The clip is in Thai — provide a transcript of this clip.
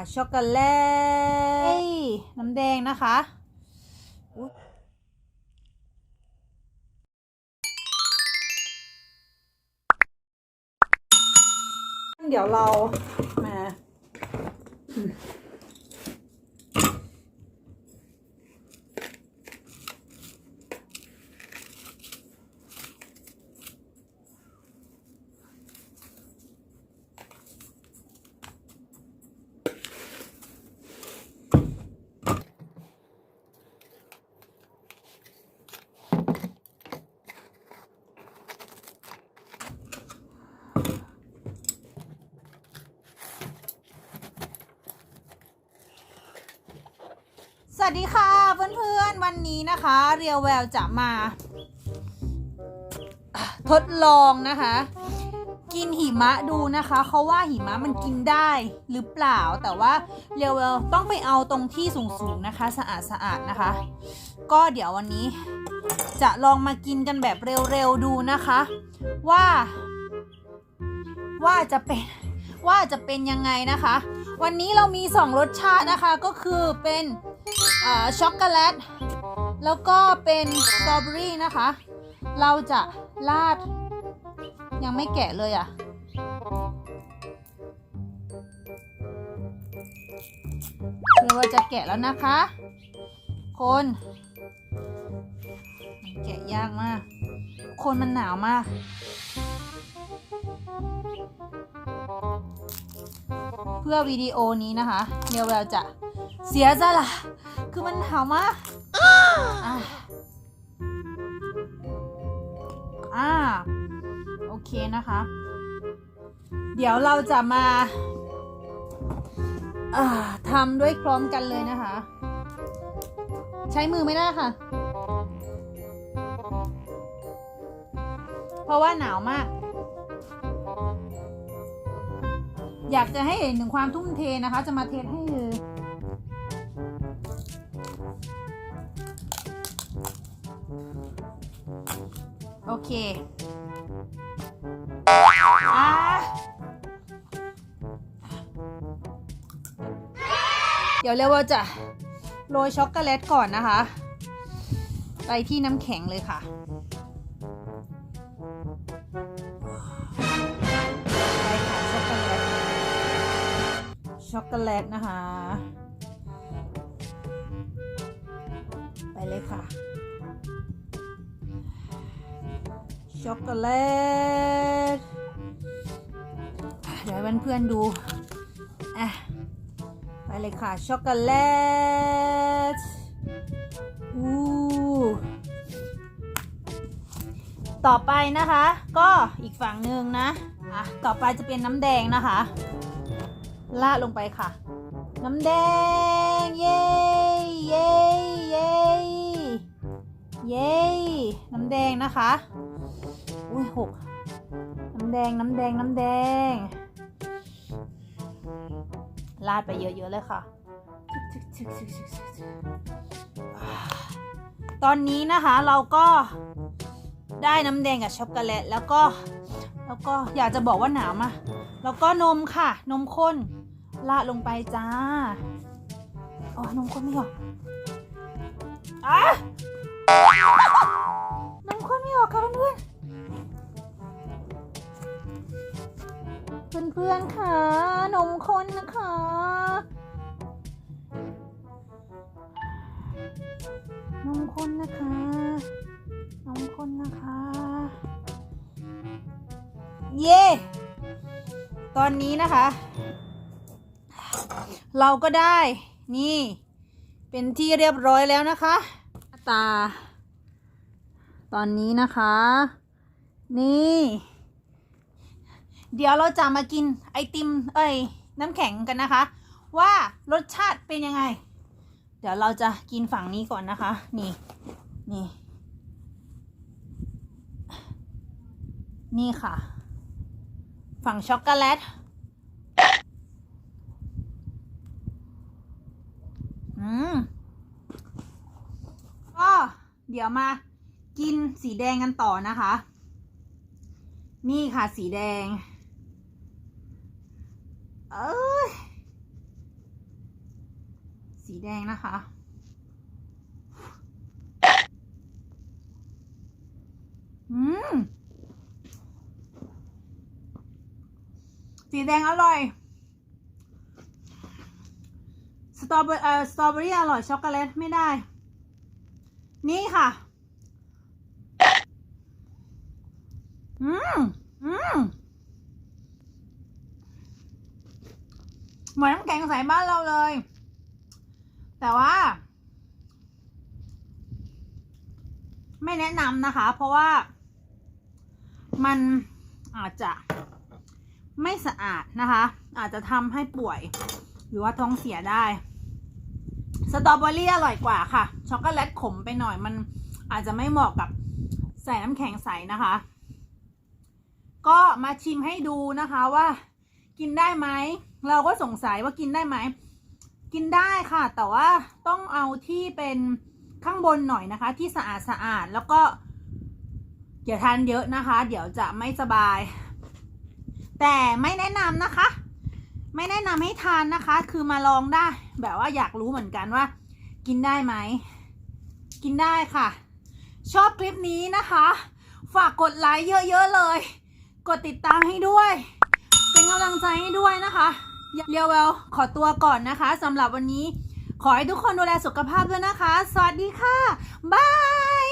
ค่ะช็อกโกแลตน้ำแดงนะคะอุ๊ยเดี๋ยวเรามา วัสดีค่ะเพื่อนๆวันนี้นะคะเรียวแววจะมา ทดลองนะคะ กินหิมะดูนะคะเขาว่าหิมะมันกินได้หรือเปล่า แต่ว่าเรียวแววต้องไปเอาตรงที่สูงๆนะคะ สะอาดสะอาดๆนะคะ ก็เดี๋ยววันนี้จะลองมากินกันแบบเร็วๆดูนะคะ ว่า ว่าจะเป็นว่าจะเป็นยังไงนะคะ วันนี้เรามี 2 รสชาตินะคะก็คือเป็น ช็อกโกแลต แล้วก็เป็นสตรอเบอรี่นะคะ เราจะราด ยังไม่แกะเลยอะ่ะเดี๋ยวว่าจะแกะแล้วนะคะคนมันแกะยากมาก คนมันหนาวมากเพื่อวิดีโอนี้นะคะ เดี๋ยวเราจะเสียสละ คือมันหนาวมากอะอ่า โอเคนะคะ เดี๋ยวเราจะมาอ่าทำด้วยพร้อมกันเลยนะคะ ใช้มือไม่ได้ค่ะ เพราะว่าหนาวมาก อยากจะให้เห็นถึงความทุ่มเทนะคะ จะมาเทสให้ โอเคอะเดี๋ยวเรียกว่าจะโรยช็อกโกแลตก่อนนะคะ ไปที่น้ำแข็งเลยค่ะ ไปค่ะช็อกโกแลต ช็อกโกแลตนะคะ ไปเลยค่ะ ช็อกโกแลตเดี๋ยวให้เพื่อนๆดูอะไปเลยค่ะ ช็อกโกแลตอู้ต่อไปนะคะ ก็อีกฝั่งหนึ่งนะอะต่อไปจะเป็นน้ำแดงนะคะลาดลงไปค่ะ น้ำแดง เย้เย้เย้เย้น้ำแดงนะคะ อุ้ยหกน้ำแดงน้ำแดงน้ำแดงลาดไปเยอะๆเลยค่ะ ตอนนี้นะคะเราก็ได้น้ำแดงกับช็อกโกแลตแล้วก็แล้วก็อยากจะบอกว่าหนาวมาแล้วก็นมค่ะ นมข้นราดลงไปจ้าอ๋อนมข้นไม่ออกอะนมข้นไม่ออกค่ะเพื่อน เพื่อนเพื่อนๆค่ะนมข้นนะคะนมข้นนะคะนมข้นนะคะ เย้ตอนนี้นะคะ เราก็ได้นี่ เป็นที่เรียบร้อยแล้วนะคะ ตา ตอนนี้นะคะ นี่ เดี๋ยวเราจะมากินไอติมเอ้ยน้ำแข็งกันนะคะ ว่ารสชาติเป็นยังไง เดี๋ยวเราจะกินฝั่งนี้ก่อนนะคะ นี่นี่ นี่ค่ะ ฝั่งช็อกโกแลตอืมก็เดี๋ยวมากินสีแดงกันต่อนะคะ นี่ค่ะสีแดง เอ้ยแดงนะคะ อืม สีแดงอร่อย สตรอเบอร์เอ่อสตรอเบอรี่อร่อย ช็อกโกแลตไม่ได้ นี่ค่ะ อืม อืม เหมือนน้ำแข็งใสบ้านเราเลย แต่ว่า ไม่แนะนำนะคะ เพราะว่า มันอาจจะไม่สะอาดนะคะ อาจจะทำให้ป่วย หรือว่าท้องเสียได้ สตรอเบอรี่อร่อยกว่าค่ะ ช็อกโกแลตขมไปหน่อยมันอาจจะไม่เหมาะกับใส่น้ำแข็งใสนะคะ ก็มาชิมให้ดูนะคะว่า กินได้ไหม เราก็สงสัยว่ากินได้ไหม กินได้ค่ะ แต่ว่าต้องเอาที่เป็นข้างบนหน่อยนะคะ ที่สะอาดสะอาดแล้วก็อย่าทานเยอะนะคะ เดี๋ยวจะไม่สบาย แต่ไม่แนะนำนะคะ ไม่แนะนำให้ทานนะคะ คือมาลองได้ แบบว่าอยากรู้เหมือนกันว่า กินได้ไหม กินได้ค่ะ ชอบคลิปนี้นะคะ ฝากกดไลค์เยอะๆเลย กดติดตามให้ด้วย กำลังใจให้ด้วยนะคะเรียวเวลขอตัวก่อนนะคะสำหรับวันนี้ ขอให้ทุกคนดูแลสุขภาพด้วยนะคะ สวัสดีค่ะ บาย